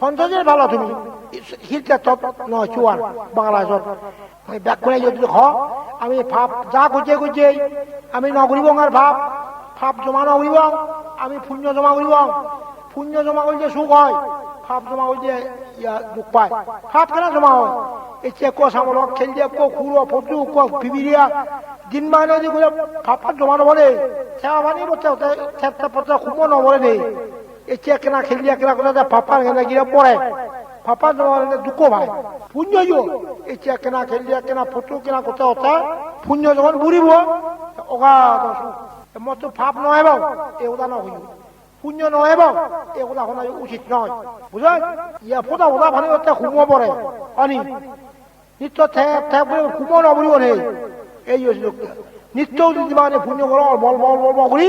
পঞ্চাশের ভালো তুমি। হিলটা টপ নয় চুয়ান বাংলাদেশত আমি ব্যাক করে যদি হ আমি ভাব যা গুজে গুজে আমি নগরী বঙ্গার ভাব ভাব জমা নগরী বং আমি পুণ্য জমা করিব পুণ্য জমা করলে সুখ হয় ভাব জমা করলে ইয়া দুঃখ পায়। ভাব কেন জমা হয়? এতিয়া ক চামলক খেলি দিয়ে ক খুৰ ফটো ক বিবিৰিয়া দিন মানে যে গ'লে ভাবত জমা নবলে সেৱা পানী বতে থেপটা পত্র খুব নবলে নেই। এতিয়া কেনা খেলি দিয়ে কেনা কথা ভাপাৰ গিয়ে ভাপা জমা হলে দুঃখ ভাই। পুণ্য যো। এতিয়া কেনা খেলি দিয়ে কেনা ফটো কেনা কথা হতা পুণ্য যখন বুড়িব, অগাধ সুখ মতো ভাব নহয় বাৰু এইগুলা নহয় পুণ্য নহয় বাৰু এইগুলা শুনা উচিত নহয় বুঝা? ইয়া ফোটা ফোটা ভানি হতে সুমো পৰে অনি? নিত্য থেপ থেপ করে খুব নবরিব নেই এই নিত্য যদি মানে পুণ্য করো বল বল বল করি।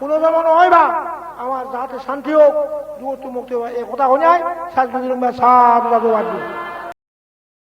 কোনো যেমন বা আমার যাতে শান্তি হোক দূরত্ব মুক্তি হয় এ কথা হইনাই সাত সাধু সাধু